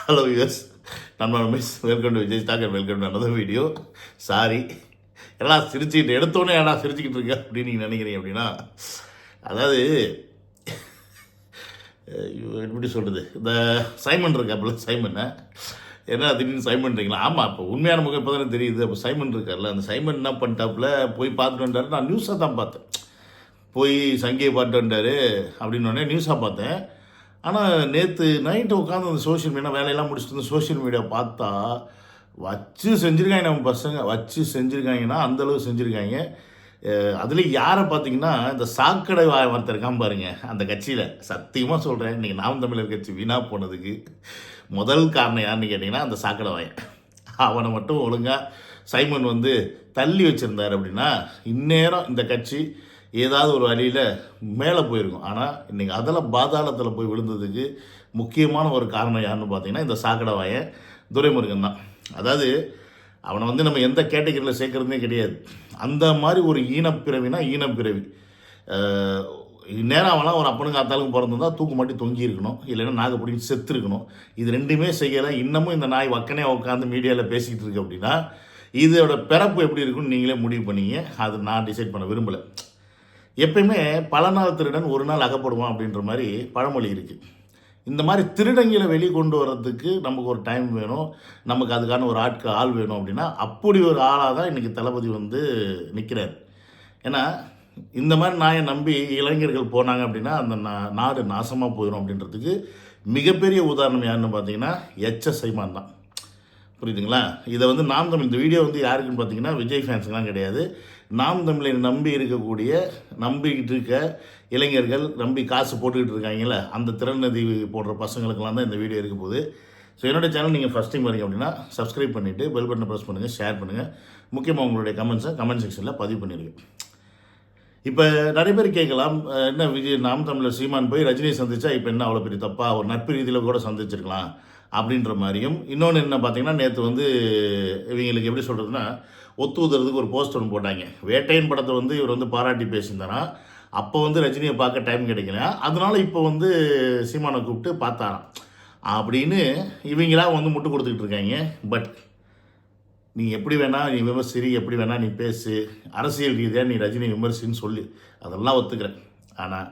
Hello us நம்ம miss welcome to Vijay stock and welcome to another video sorry எல்லாம் சிரிச்சுக்கிட்டு எடுத்தோன்னே எல்லாம் சிரிச்சுக்கிட்டு இருக்க அப்படின்னு நீங்கள் நினைக்கிறீங்க அப்படின்னா அதாவது ஐயோ, எப்படி சொல்கிறது இந்த சைமன் இருக்காப்புல சைமனை என்ன திடீர்னு சைமன்றீங்களா ஆமாம் இப்போ உண்மையான முகம் இப்போ தானே தெரியுது. அப்போ சைமன் இருக்கார்ல. அந்த சைமன் என்ன பண்ணிட்டாப்புல? போய் பார்த்துட்டு வந்தாரு நான் நியூஸாக தான் பார்த்தேன். போய் சங்கியை பார்த்துட்டு வந்தார். அப்படின்னு நியூஸாக பார்த்தேன். ஆனால் நேற்று நைட்டு உட்காந்து அந்த சோஷியல் மீடியா வேலையெல்லாம் முடிச்சுட்டு வந்து சோஷியல் மீடியா பார்த்தா வச்சு செஞ்சுருக்காங்க நம்ம பசங்க. வச்சு செஞ்சுருக்காங்கன்னா அந்தளவு செஞ்சுருக்காங்க. அதில் யாரை பார்த்தீங்கன்னா இந்த சாக்கடை வாய் ஒருத்தர் இருக்கான் பாருங்க அந்த கட்சியில். சத்தியமாக சொல்கிறேன் இன்றைக்கி நாம் தமிழர் கட்சி வீணாக போனதுக்கு முதல் காரணம் யாருன்னு கேட்டிங்கன்னா அந்த சாக்கடை வாயன். அவனை மட்டும் ஒழுங்காக சைமன் வந்து தள்ளி வச்சுருந்தார் அப்படின்னா இந்நேரம் இந்த கட்சி ஏதாவது ஒரு வழியில் மேலே போயிருக்கும். ஆனால் இன்றைக்கி அதில் பாதாளத்தில் போய் விழுந்ததுக்கு முக்கியமான ஒரு காரணம் யாருன்னு பார்த்தீங்கன்னா இந்த சாக்கடை வாயன் துரைமுருகன் தான். அதாவது அவனை வந்து நம்ம எந்த கேட்டகரியில் சேர்க்கறதுனே கிடையாது. அந்த மாதிரி ஒரு ஈனப்பிறவினா ஈனப்பிறவி. நேரம் இந்நேரம் ஒரு அப்பனுக்கு அத்தாளுக்கு பிறந்திருந்தா தூக்கு மாட்டி தொங்கி இருக்கணும். இல்லைன்னா நாகை பிடிச்சி செத்து இருக்கணும். இது ரெண்டுமே செய்யலை. இன்னமும் இந்த நாய் வக்கனே உட்காந்து மீடியாவில் பேசிக்கிட்டு இருக்கு அப்படின்னா இதோட பிறப்பு எப்படி இருக்குன்னு நீங்களே முடிவு பண்ணீங்க. அது நான் டிசைட் பண்ண விரும்பலை. எப்பயுமே பல நாள் திருடன் ஒரு நாள் அகப்படுவான் அப்படின்ற மாதிரி பழமொழி இருக்குது இந்த மாதிரி திருடங்களை வெளியே கொண்டு வர்றதுக்கு நமக்கு ஒரு டைம் வேணும். நமக்கு அதுக்கான ஒரு ஆட்கு ஆள் வேணும் அப்படின்னா அப்படி ஒரு ஆளாக தான் இன்றைக்கி தளபதி வந்து நிற்கிறார் ஏன்னா இந்த மாதிரி நாயை நம்பி இளைஞர்கள் போனாங்க அப்படின்னா அந்த நா- நாடு நாசமாக போயிடும் அப்படின்றதுக்கு மிகப்பெரிய உதாரணம் யாருன்னு பார்த்தீங்கன்னா எச்ச சைமான் தான். புரியுதுங்களா? இதை வந்து நாம் தமிழ் இந்த வீடியோ வந்து யாருக்குன்னு பார்த்தீங்கன்னா விஜய் ஃபேன்ஸுக்கெலாம் கிடையாது. நாம் தமிழை நம்பி இருக்கக்கூடிய நம்பிக்கிட்டு இருக்க இளைஞர்கள் நம்பி காசு போட்டுக்கிட்டு இருக்காங்களே அந்த திறன்நதி போடுற பசங்களுக்கெல்லாம் தான் இந்த வீடியோ இருக்க போகுது. ஸோ என்னோட சேனல் நீங்கள் ஃபஸ்ட் டைம் வரீங்க அப்படின்னா சப்ஸ்கிரைப் பண்ணிவிட்டு பெல் பட்டனை ப்ரெஸ் பண்ணுங்கள் ஷேர் பண்ணுங்கள் முக்கியமாக உங்களுடைய கமெண்ட்ஸை கமெண்ட் செக்ஷனில் பதிவு பண்ணிடுங்க. இப்போ நிறைய பேர் கேட்கலாம் என்ன விஜய் நாம் தமிழர் சீமான் போய் ரஜினியை சந்தித்தா இப்போ என்ன அவ்வளோ பெரிய தப்பா? ஒரு நட்பு ரீதியில் கூட சந்திச்சிருக்கலாம் அப்படின்ற மாதிரியும். இன்னொன்று என்ன பார்த்தீங்கன்னா நேற்று வந்து இவங்களுக்கு எப்படி சொல்கிறதுனா ஒத்து ஊதுறதுக்கு ஒரு போஸ்ட் ஒன்று போட்டாங்க. வேட்டையன் படத்தை வந்து இவர் வந்து பாராட்டி பேசியிருந்தாரா? அப்போ வந்து ரஜினியை பார்க்க டைம் கிடைக்கல. அதனால இப்போ வந்து சீமானை கூப்பிட்டு பார்த்தாராம். அப்படின்னு இவங்களா வந்து முட்டு கொடுத்துக்கிட்டு இருக்காங்க. பட் நீ எப்படி வேணால் நீ விமர்சி எப்படி வேணால் நீ பேசு. அரசியல் ரீதியாக நீ ரஜினி விமர்சின்னு சொல்லு. அதெல்லாம் ஒத்துக்கிறேன். ஆனால்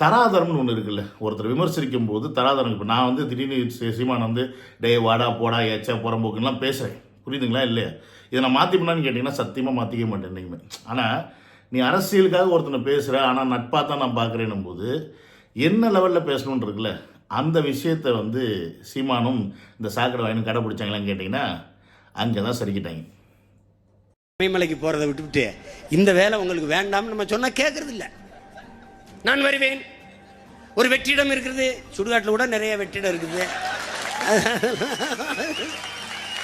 தராதரம்னு ஒன்று இருக்குல்ல. ஒருத்தர் விமர்சிக்கும் போது தராதரம் இப்போ நான் வந்து திடீர்னு சீமான் வந்து டே வாடா போடா ஏச்சா புறம்போக்குன்னெலாம் பேசுகிறேன் புரியுதுங்களா இல்லையா? இதை நான் மாற்றிப்பேனான்னு கேட்டிங்கன்னா சத்தியமாக மாற்றிக்க மாட்டேன் என்றைக்குமே ஆனால் நீ அரசியலுக்காக ஒருத்தனை பேசுகிற ஆனால் நட்பாக தான் நான் பார்க்குறேன்னும் போது என்ன லெவலில் பேசணுன்னு இருக்குல்ல அந்த விஷயத்தை வந்து சீமானும் இந்த சாக்கடை வாயினும் கடைப்பிடிச்சாங்களான்னு கேட்டிங்கன்னா அங்கே தான் சரிக்கிட்டாங்க இமயமலைக்கு போகிறத விட்டுவிட்டு இந்த வேலை உங்களுக்கு வேண்டாம்னு நம்ம சொன்னால் கேட்குறது இல்லை நான் வருவேன். ஒரு வெற்றிடம் இருக்கிறது சுடுகாட்டில் கூட நிறைய வெற்றிடம் இருக்குது.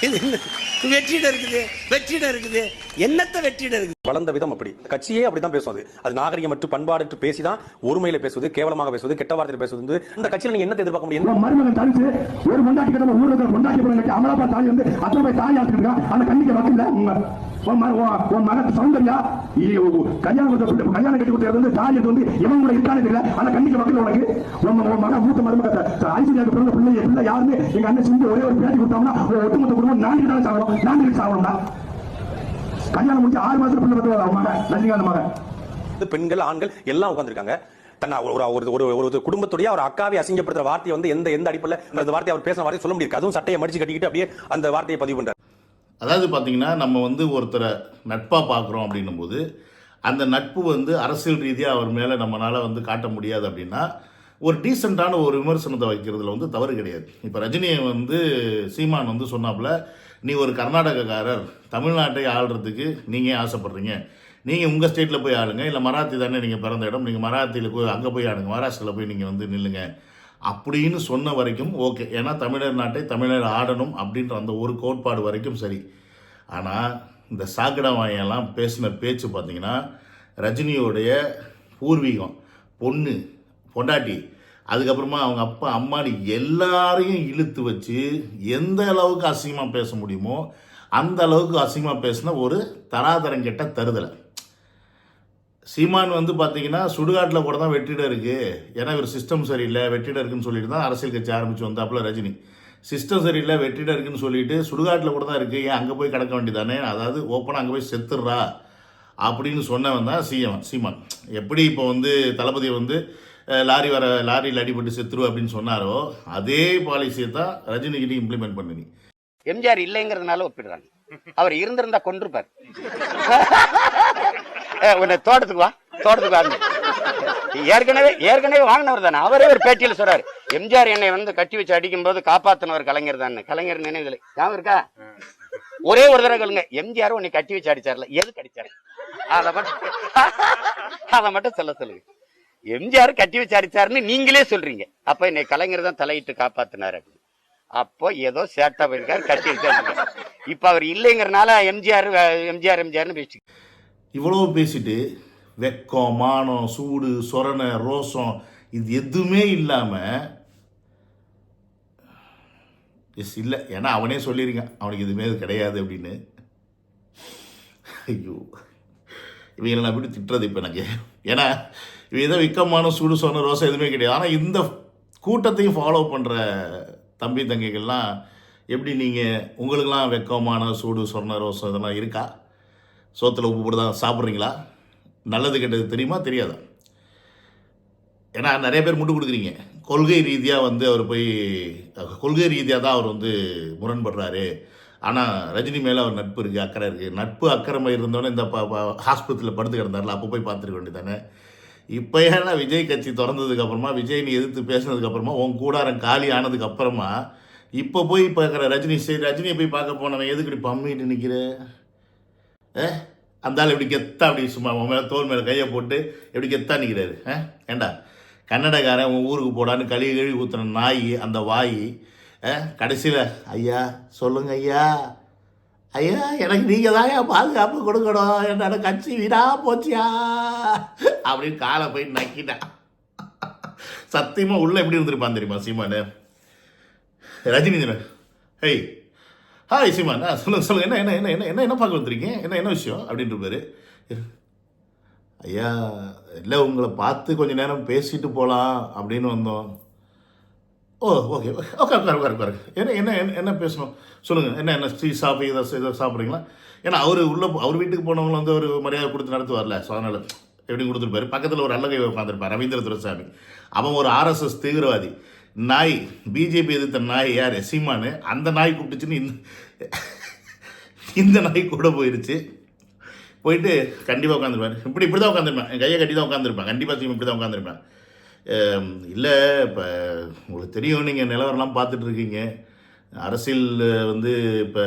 வெற்றிடம் இருக்குது வெற்றிடம் இருக்குது. என்னத்த வெற்றிடம் இருக்குது? வளர்ந்த விதம் அப்படி. கட்சியே அப்படிதான் பேசும் அது. அது நாகரிகம் மற்றும் பண்பாடு பேசிதான் ஒருமையில பேசுவது கேவலமாக பேசுவது கெட்ட வார்த்தையில் பேசுவது வந்து இந்த கட்சியில நீங்க என்ன எதிர்பார்க்க முடியும்? மருமகன் தனிச்சு ஒரு பொண்டாட்டி கிட்ட ஊர்ல இருக்கிற பொண்டாட்டி பிள்ளைங்க அமலாப்பா தாலி வந்து அத்தனை போய் தாலி ஆத்துட்டு அந்த கண்ணிக்கு வக்கல உன் மகன் சௌந்தர்யா கல்யாணம் கல்யாணம் கட்டி கொடுத்தது வந்து தாலி வந்து இவன் கூட இருக்கானே தெரியல. ஆனா கண்டிக்க மக்கள் உனக்கு. உன் மகன் மூத்த மருமக ஐஸ்வர்யாவுக்கு பிறந்த பிள்ளை பிள்ளை யாருமே எங்க அண்ணன் செஞ்சு ஒரே ஒரு பேட்டி கொடுத்தாங்கன்னா ஒட்டுமொத்த குடும்பம் நான்கு தான் சாகணும் நான்கு சாகணும்டா. கல்யாணம் முடிஞ்சு ஆறு மாசத்துல பிள்ளை பத்து அவன் மகன் ரஜினிகாந்த் மகன். பெண்கள் ஆண்கள் எல்லாம் உட்கார்ந்திருக்காங்க. தன்னை ஒரு ஒரு ஒரு ஒரு ஒரு குடும்பத்துடைய ஒரு அக்காவை அசிங்கப்படுத்துற வார்த்தையை வந்து எந்த எந்த அடிப்படையில் அந்த வார்த்தையை அவர் பேசுற வார்த்தையை சொல்ல முடியாது. அதுவும் சட்டையை மடிச்சு கட்டிக்கிட்டு அப்படியே அந்த வார்த்தையை பதிவு பண்றாரு. அதாவது பார்த்தீங்கன்னா நம்ம வந்து ஒருத்தரை நட்பாக பார்க்குறோம் அப்படின்னும் போது அந்த நட்பு வந்து அரசியல் ரீதியாக அவர் மேலே நம்மளால் வந்து காட்ட முடியாது அப்படின்னா ஒரு டீசெண்டான ஒரு விமர்சனத்தை வைக்கிறதுல வந்து தவறு கிடையாது. இப்போ ரஜினியை வந்து சீமான் வந்து சொன்னாப்புல நீ ஒரு கர்நாடகக்காரர் தமிழ்நாட்டை ஆள்றதுக்கு நீங்கள் ஆசைப்படுறீங்க? நீங்கள் உங்கள் ஸ்டேட்டில் போய் ஆளுங்க இல்லை மராத்தி தானே நீங்கள் பிறந்த இடம் நீங்கள் மராத்தியில் போய் அங்கே போய் ஆடுங்க மகாராஷ்டிரில் போய் நீங்கள் வந்து நில்லுங்க. அப்படின்னு சொன்ன வரைக்கும் ஓகே. ஏன்னா தமிழர் நாட்டை தமிழர் ஆடணும் அப்படின்ற அந்த ஒரு கோட்பாடு வரைக்கும் சரி. ஆனால் இந்த சாக்கடை வாயெல்லாம் பேசின பேச்சு பார்த்தீங்கன்னா ரஜினியோடைய பூர்வீகம் பொண்ணு பொண்டாட்டி அதுக்கப்புறமா அவங்க அப்பா அம்மானி எல்லாரையும் இழுத்து வச்சு எந்த அளவுக்கு அசிங்கமாக பேச முடியுமோ அந்த அளவுக்கு அசிங்கமாக பேசின ஒரு தராதரம் கெட்ட தருதலை. சீமான் வந்து பார்த்தீங்கன்னா சுடுகாட்டில் கூட தான் வெற்றிடம் இருக்குது ஏன்னா இவர் சிஸ்டம் சரியில்லை வெற்றிடம் இருக்குன்னு சொல்லிட்டு தான் அரசியல் கட்சி ஆரம்பித்து வந்தாப்புல ரஜினி. சிஸ்டம் சரியில்லை வெற்றிடம் இருக்குன்னு சொல்லிட்டு சுடுகாட்டில் கூட தான் இருக்குது ஏன் அங்கே போய் கிடக்க வேண்டியதானே? அதாவது ஓப்பனாக அங்கே போய் செத்துடுறா அப்படின்னு சொன்னவன் தான் சிஎம் சீமான். எப்படி இப்போ வந்து தளபதி வந்து லாரி வர லாரியில் அடிபட்டு செத்துரு அப்படின்னு சொன்னாரோ அதே பாலிசியை தான் ரஜினிகிட்ட இம்ப்ளிமெண்ட் பண்ணுங்க எம்ஜிஆர் இல்லைங்கிறதுனால ஒப்பிடுறாங்க. அவர் இருந்திருந்தா கொண்டிருப்பார் உன்னை தோட்டத்துக்கு வா தோட்டத்துக்கு வாங்க ஏற்கனவே ஏற்கனவே வாங்கினவர் தானே. அவரே ஒரு பேட்டியில் சொல்றாரு. எம்ஜிஆர் என்னை வந்து கட்டி வச்சு அடிக்கும் போது காப்பாத்தினவர் கலைஞர் தானே கலைஞர் நினைவுகளை ஞாபகம் இருக்கா? ஒரே ஒரு தடவை கேளுங்க. எம்ஜிஆர் உன்னை கட்டி வச்சு அடிச்சார்ல. எதுக்கு அடிச்சாரு? அதை மட்டும் அதை மட்டும் சொல்ல சொல்லுங்க எம்ஜிஆர் கட்டி வச்சு அடிச்சாருன்னு நீங்களே சொல்றீங்க. அப்ப என்னை கலைஞர் தான் தலையிட்டு காப்பாத்தினார் அப்படின்னு. அப்போ ஏதோ சேட்டா போயிருக்காரு கட்டி வச்சாரு இப்ப அவர் இல்லைங்கிறனால எம்ஜிஆர் எம்ஜிஆர் எம்ஜிஆர்னு பேசி இவ்வளவு பேசிட்டு வெக்கம் மானம் சூடு சொரணை ரோசம் இது எதுவுமே இல்லாமல் எஸ் இல்லை. ஏன்னா அவனே சொல்லியிருக்கான். அவனுக்கு எதுவுமே அது கிடையாது அப்படின்னு. ஐயோ. இவங்களை நான் எப்படி திட்டுறது இப்போ எனக்கு. ஏன்னா இவன் ஏதோ விக்கமான சூடு சொன்ன ரோசம் எதுவுமே கிடையாது. ஆனால் இந்த கூட்டத்தையும் ஃபாலோ பண்ணுற தம்பி தங்கைகள்லாம் எப்படி நீங்கள் உங்களுக்கெல்லாம் வெக்கமான சூடு சொன்ன ரோசம் இதெல்லாம் இருக்கா? சோத்தில் உப்பு போட்டு தான் சாப்பிட்றீங்களா? நல்லது கெட்டது தெரியுமா? தெரியாதா? ஏன்னா நிறைய பேர் முட்டு கொடுக்குறீங்க. கொள்கை ரீதியாக வந்து அவர் போய் கொள்கை ரீதியாக தான் அவர் வந்து முரண்படுறாரு. ஆனால் ரஜினி மேலே அவர் நட்பு இருக்குது அக்கறை இருக்குது நட்பு அக்கறை இருந்தோன்னே இந்த ஹாஸ்பிட்டலில் படுத்து கிடந்தார்ல அப்போ போய் பார்த்துருக்க வேண்டியதானே இப்போ ஏன்னா விஜய் கட்சி திறந்ததுக்கப்புறமா விஜய் நீ எதிர்த்து பேசினதுக்கப்புறமா உன் கூடாரம் காலி ஆனதுக்கப்புறமா இப்போ போய் பார்க்குற ரஜினி சரி ரஜினியை போய் பார்க்க போனவன் எதுக்கு இப்படி பம்மிட்டு நிற்கிற ஏ? அந்த ஆள் இப்படி கெத்தா அப்படி சும்மா உன் மேலே தோல் மேலே கையை போட்டு எப்படி கெத்தா நிற்கிறாரு ஆ? ஏண்டா? கன்னடக்காரன் உன் ஊருக்கு போடான்னு கழுவி கழுவி ஊற்றுன நாய் அந்த வாய் கடைசியில் ஐயா சொல்லுங்க ஐயா. ஐயா எனக்கு நீங்கள் தான் பாதுகாப்பு கொடுக்கணும். என்னோட கட்சி வீடா போச்சியா? அப்படின்னு காலை போய் நக்கிட்டான் சத்தியமாக உள்ளே எப்படி இருந்திருப்பான் தெரியுமா சீமானு? ரஜினி ஹேய் ஹாய் சீமான் ஆ சொல்லுங்கள் சொல்லுங்கள் என்ன என்ன என்ன என்ன என்ன என்ன பார்க்க வந்திருக்கீங்க? என்ன என்ன விஷயம்? அப்படின்ட்டு ஐயா இல்லை உங்களை பார்த்து கொஞ்சம் நேரம் பேசிட்டு போகலாம் அப்படின்னு வந்தோம். Oh okay okay. ஓகே உட்காரு உட்காரு என்ன என்ன என்ன என்ன பேசணும்? சொல்லுங்கள் என்ன என்ன ஸ்ரீ சாப்பிடு இதை இதை சாப்பிட்றீங்களா? ஏன்னா அவர் உள்ளே அவர் வீட்டுக்கு போனவங்களை வந்து ஒரு மரியாதை கொடுத்து நடத்துவார்ல. ஸோ அதனால் எப்படி கொடுத்துருப்பாரு. பக்கத்தில் ஒரு அல்லகை உட்காந்துருப்பார் ரவீந்திர துரசாமி. அவன் ஒரு ஆர்எஸ்எஸ் தீவிரவாதி. நாய் பிஜேபி எதிர்த்த நாய் யார்? சீமானு. அந்த நாய் கூப்பிட்டுச்சுன்னு இந்த இந்த நாய் கூட போயிடுச்சு போயிட்டு கண்டிப்பாக உட்காந்துருப்பார். இப்படி இப்படி தான் உட்காந்துருப்பேன். என் கையை கட்டி தான் உட்காந்துருப்பேன். கண்டிப்பாக சீமா இப்படி தான் உட்காந்துருப்பேன் இல்லை இப்போ உங்களுக்கு தெரியும் நீங்கள் நிலவரம்லாம் பார்த்துட்டு இருக்கீங்க. அரசியல் வந்து இப்போ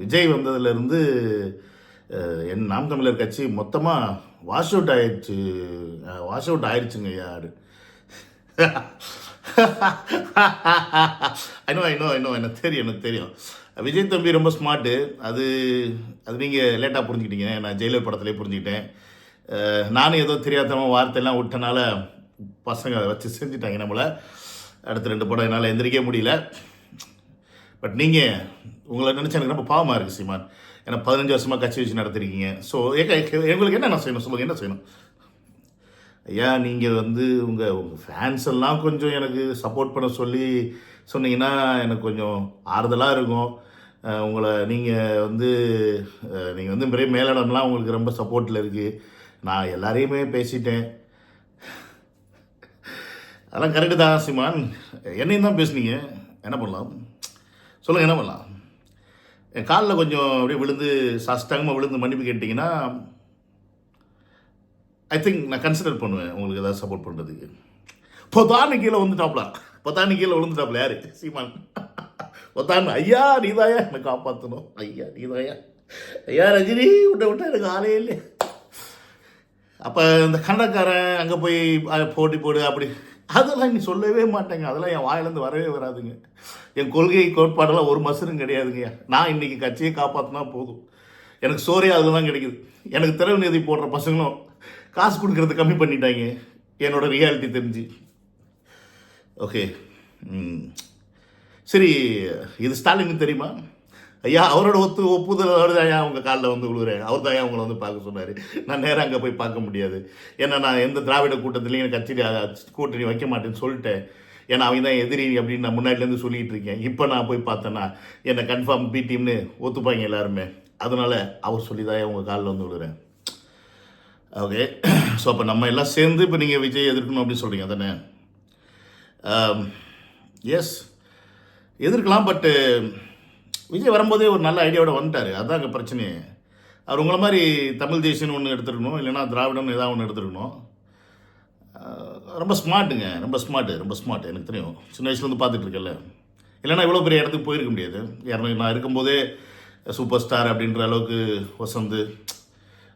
விஜய் வந்ததுலேருந்து என் நாம் தமிழர் கட்சி மொத்தமாக வாஷ் அவுட் ஆயிடுச்சு. வாஷ் அவுட் ஆயிடுச்சுங்க யார்? ஐநோ ஐநோ ஐநோ எனக்கு தெரியும் எனக்கு தெரியும். விஜய் தம்பி ரொம்ப ஸ்மார்ட்டு அது அது நீங்கள் லேட்டாக புரிஞ்சுக்கிட்டீங்க. நான் ஜெயிலர் படத்துலேயே புரிஞ்சுக்கிட்டேன். நானும் ஏதோ தெரியாதவன் வார்த்தையெல்லாம் விட்டனால பசங்க அதை வச்சு செஞ்சுட்டாங்க நம்மளை. அடுத்த ரெண்டு படம் என்னால் எந்திரிக்க முடியல. பட் நீங்கள் உங்களை நினச்சா எனக்கு ரொம்ப பாவமாக இருக்குது சீமான். ஏன்னா பதினஞ்சு வருஷமாக கட்சி வச்சு நடத்திருக்கீங்க. ஸோ எங்களுக்கு என்ன செய்யணும்? சொல்லுங்கள் என்ன செய்யணும்? ஐயா நீங்கள் வந்து உங்கள் உங்கள் ஃபேன்ஸ் எல்லாம் கொஞ்சம் எனக்கு சப்போர்ட் பண்ண சொல்லி சொன்னீங்கன்னா எனக்கு கொஞ்சம் ஆறுதலாக இருக்கும். உங்களை நீங்கள் வந்து நீங்கள் வந்து பெரிய மேலிடம்லாம் உங்களுக்கு ரொம்ப சப்போர்ட்டில் இருக்குது நான் எல்லாரையுமே பேசிட்டேன். அதெல்லாம் கரெக்டு தான் சிமான். என்னையும் தான் பேசுனீங்க. என்ன பண்ணலாம்? சொல்லுங்கள் என்ன பண்ணலாம்? என் காலில் கொஞ்சம் அப்படியே விழுந்து சஷ்டங்கமாக விழுந்து மன்னிப்பு கேட்டிங்கன்னா ஐ திங்க் நான் கன்சிடர் பண்ணுவேன் உங்களுக்கு ஏதாவது சப்போர்ட் பண்ணுறதுக்கு பொத்தானு கீழே வந்துட்டாப்ல பொத்தானு கீழே விழுந்துட்டாப்ல யாரு? சீமான். பொத்தானு ஐயா நீதாயா? என்னை காப்பாற்றணும் ஐயா நீதாயா? ஐயா ரஜினி விட்ட விட்டா எனக்கு ஆளே இல்லை அப்போ இந்த கண்டக்காரன் அங்கே போய் போட்டி போடு அப்படி. அதெல்லாம் நீ சொல்லவே மாட்டேங்க. அதெல்லாம் என் வாயிலேருந்து வரவே வராதுங்க. என் கொள்கை கோட்பாடெல்லாம் ஒரு மசரும் கிடையாதுங்க நான் இன்னைக்கு கட்சியை காப்பாற்றினா போதும். எனக்கு சோறே அதுதான் தான் கிடைக்குது. எனக்கு திறவு நிதி போடுற பசங்களும் காசு கொடுக்கறது கம்மி பண்ணிட்டாங்க. என்னோடய ரியாலிட்டி தெரிஞ்சு. ஓகே சரி இது ஸ்டாலின் தெரியுமா? ஐயா அவரோட ஒத்து ஒப்புதல் அவர் தான் ஐயா உங்கள் காலில் வந்து விழுகிறேன் அவர் தான் உங்களை வந்து பார்க்க சொன்னார். நான் நேராக அங்கே போய் பார்க்க முடியாது. ஏன்னா நான் எந்த திராவிட கூட்டத்திலையும் கட்சி கூட்டணி வைக்க மாட்டேன்னு சொல்லிட்டேன். ஏன்னா அவங்க தான் எதிரி அப்படின்னு நான் முன்னாடிலேருந்து சொல்லிகிட்டு இருக்கேன். இப்போ நான் போய் பார்த்தேன்னா என்னை கன்ஃபார்ம் பி டீம்னு ஒத்துப்பாங்க எல்லாருமே. அதனால் அவர் சொல்லி தான் உங்கள் காலில் வந்து விடுறேன் ஓகே ஸோ அப்போ நம்ம எல்லாம் சேர்ந்து இப்போ நீங்கள் விஜய் எதிர்க்கணும் அப்படின்னு சொல்கிறீங்க தானே எஸ் um, எதிர்க்கலாம் பட்டு விஜய் வரும்போதே ஒரு நல்ல ஐடியாவோட வந்துட்டார். அதான் அங்கே பிரச்சனையே. அவர் உங்களை மாதிரி தமிழ் தேசியன்னு ஒன்று எடுத்துருக்கணும் இல்லைன்னா திராவிடம்னு ஏதாவது ஒன்று எடுத்துருக்கணும். Uh, ரொம்ப ஸ்மார்ட்டுங்க ரொம்ப ஸ்மார்ட்டு ரொம்ப ஸ்மார்ட் எனக்கு தெரியும். சின்ன வயசுலேருந்து பார்த்துட்டு இருக்கல இல்லைன்னா இவ்வளோ பெரிய இடத்துக்கு போயிருக்க முடியாது. இரநூறு நான் இருக்கும்போதே சூப்பர் ஸ்டார் அப்படின்ற அளவுக்கு வசந்து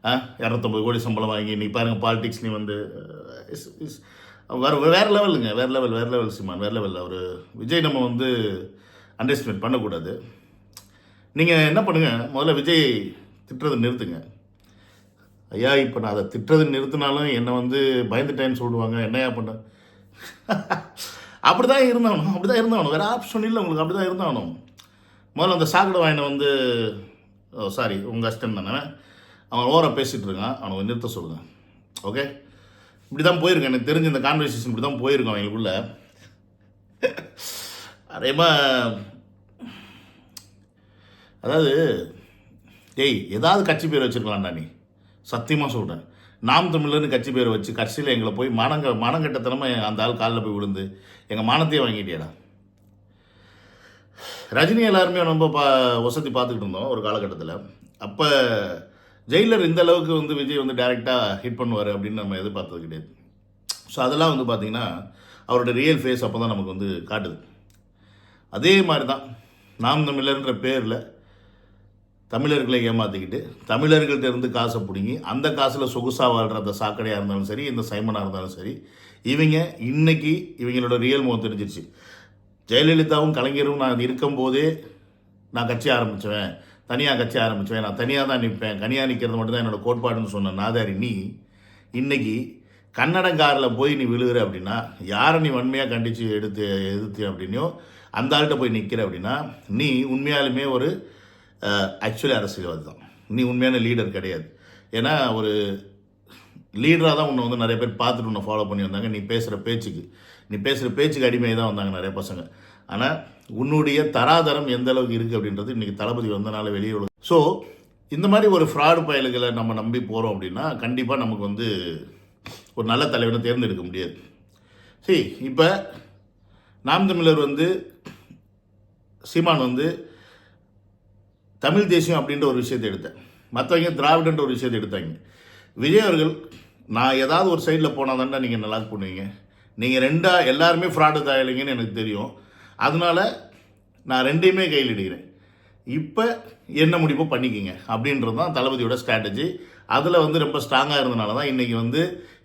ஆ இரநூத்தம்பது கோடி சம்பளம் வாங்கி நீ பாருங்கள் பாலிடிக்ஸ் நீ வந்து வேறு வேறு லெவலுங்க வேறு லெவல் வேறு லெவல் சிமான் வேறு லெவலில் அவர் விஜய் நம்ம வந்து அண்டர்ஸ்டிமேட் பண்ணக்கூடாது. நீங்கள் என்ன பண்ணுங்கள் முதல்ல விஜய் திட்டுறதை நிறுத்துங்க. ஐயா இப்போ நான் அதை திட்டுறது நிறுத்தினாலும் என்னை வந்து பயந்துட்டேன்னு சொல்லுவாங்க என்னையா பண்ண? அப்படி தான் இருந்தாகணும் அப்படி தான் இருந்தாகணும். வேறு ஆப்ஷன் இல்லை உங்களுக்கு அப்படி தான் இருந்தாகணும். முதல்ல அந்த சாக்கடை வாயினை வந்து சாரி உங்கள் அஸ்டன் தானே? அவன் ஓரம் பேசிகிட்டு இருக்கான். அவனை நிறுத்த சொல்லுங்கள் ஓகே இப்படி தான் போயிருக்கேன் எனக்கு தெரிஞ்ச இந்த கான்வர்சேஷன் இப்படி தான் போயிருக்கோம் அவங்களுக்குள்ள. அதேமாக அதாவது ஏய் ஏதாவது கட்சி பேர் வச்சுருக்கலாம்டா நீ. சத்தியமாக சொல்கிறேன் நாம் தமிழர்னு கட்சி பேரை வச்சு கட்சியில் எங்களை போய் மனங்க மனங்கட்டத்தனமாக அந்த ஆள் காலில் போய் விழுந்து எங்கள் மானத்தையே வாங்கிட்டியடா? ரஜினி எல்லாருமே ரொம்ப பா வசதி பார்த்துக்கிட்டு இருந்தோம் ஒரு காலகட்டத்தில். அப்போ ஜெயிலர் இந்த அளவுக்கு வந்து விஜய் வந்து டைரெக்டாக ஹிட் பண்ணுவார் அப்படின்னு நம்ம எதிர்பார்த்தது கிடையாது. ஸோ அதெல்லாம் வந்து பார்த்திங்கன்னா அவரோட ரியல் ஃபேஸ் அப்போ தான் நமக்கு வந்து காட்டுது. அதே மாதிரி தான் நாம் தமிழர்ன்ற பேரில் தமிழர்களை ஏமாற்றிக்கிட்டு தமிழர்கள்ட்ட இருந்து காசை பிடுங்கி அந்த காசில் சொகுசாக வாழ்கிற அந்த சாக்கடையாக இருந்தாலும் சரி இந்த சைமனாக இருந்தாலும் சரி இவங்க இன்னைக்கு இவங்களோட ரியல் முகம் தெரிஞ்சிருச்சு. ஜெயலலிதாவும் கலைஞரும் நான் இருக்கும்போதே நான் கட்சி ஆரம்பிச்சுவேன். தனியாக கட்சி ஆரம்பிச்சுவேன். நான் தனியாக தான் நிற்பேன். தனியாக நிற்கிறது மட்டும்தான் என்னோட கோட்பாடுன்னு சொன்ன நாதாரி நீ இன்னைக்கு கன்னடங்காரில் போய் நீ விழுகிற அப்படின்னா யாரை நீ வன்மையாக கண்டித்து எடுத்து எதிர்த்து அப்படின்னோ அந்த ஆள்கிட்ட போய் நிற்கிற அப்படின்னா நீ உண்மையாலுமே ஒரு ஆக்சுவலி அரசியல்வாதி தான். நீ உண்மையான லீடர் கிடையாது. ஏன்னா ஒரு லீடராக தான் உன்னை வந்து நிறைய பேர் பார்த்துட்டு உன்னை ஃபாலோ பண்ணி வந்தாங்க நீ பேசுகிற பேச்சுக்கு. நீ பேசுகிற பேச்சுக்கு அடிமையாக தான் வந்தாங்க நிறைய பசங்க. ஆனால் உன்னுடைய தராதரம் எந்த அளவுக்கு இருக்குது அப்படின்றது இன்றைக்கி தளபதி வந்தனால வெளியே விழுது ஸோ இந்த மாதிரி ஒரு ஃப்ராடு பயல்களை நம்ம நம்பி போகிறோம் அப்படின்னா கண்டிப்பாக நமக்கு வந்து ஒரு நல்ல தலைவனை தேர்ந்தெடுக்க முடியாது. சரி இப்போ நாம் தமிழர் வந்து சீமான் வந்து தமிழ் தேசியம் அப்படின்ற ஒரு விஷயத்தை எடுத்தேன். மற்றவங்க திராவிடன்ற ஒரு விஷயத்தை எடுத்தாங்க. விஜய் அவர்கள் நான் ஏதாவது ஒரு சைடில் போனால் தானே நீங்கள் நல்லா பண்ணுவீங்க. நீங்கள் ரெண்டா எல்லாருமே ஃப்ராடு தாயலைங்கன்னு எனக்கு தெரியும். அதனால நான் ரெண்டையுமே கையில் எடுக்கிறேன் இப்போ என்ன முடிவோ பண்ணிக்கிங்க அப்படின்றது தான் தளபதியோட ஸ்ட்ராட்டஜி அதில் வந்து ரொம்ப ஸ்ட்ராங்காக இருந்தனால தான் இன்றைக்கி வந்து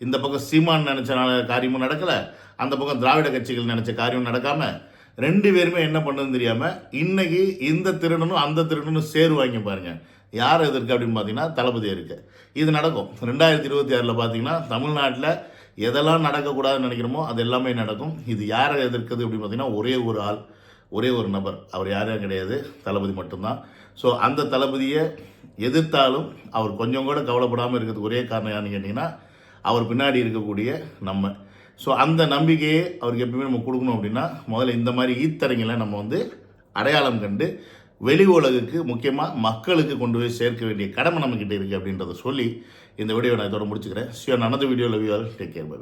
இந்த பக்கம் சீமான் நினச்ச காரியமும் நடக்கலை. அந்த பக்கம் திராவிட கட்சிகள் நினச்ச காரியமும் நடக்காமல் ரெண்டு பேருமே என்ன பண்ணுன்னு தெரியாமல் இன்றைக்கி இந்த திருடனும் அந்த திருடனும் சேருவாங்க பாருங்கள் யார் எதிர்க்கு அப்படின்னு பார்த்தீங்கன்னா தளபதி இருக்கு. இது நடக்கும். ரெண்டாயிரத்தி இருபத்தி ஆறில் பார்த்தீங்கன்னா தமிழ்நாட்டில் எதெல்லாம் நடக்கக்கூடாதுன்னு நினைக்கிறோமோ அது எல்லாமே நடக்கும். இது யாரை எதிர்க்குது அப்படின்னு பார்த்தீங்கன்னா ஒரே ஒரு ஆள் ஒரே ஒரு நபர். அவர் யாரும் கிடையாது தளபதி மட்டும்தான். ஸோ அந்த தளபதியை எதிர்த்தாலும் அவர் கொஞ்சம் கூட கவலைப்படாமல் இருக்கிறதுக்கு ஒரே காரணம் யாருன்னு கேட்டிங்கன்னா அவர் பின்னாடி இருக்கக்கூடிய நம்ம. ஸோ அந்த நம்பிக்கையை அவருக்கு எப்பயுமே நம்ம கொடுக்கணும் அப்படின்னா முதல்ல இந்த மாதிரி ஈத்தரங்களை நம்ம வந்து அடையாளம் கண்டு வெளி உலகுக்கு முக்கியமாக மக்களுக்கு கொண்டு போய் சேர்க்க வேண்டிய கடமை நம்மக்கிட்ட இருக்குது அப்படின்றத சொல்லி இந்த வீடியோ நான் இதோட முடிச்சுக்கிறேன். ஷியோர் நடந்த வீடியோவில் லவ் டேக் கேர் பை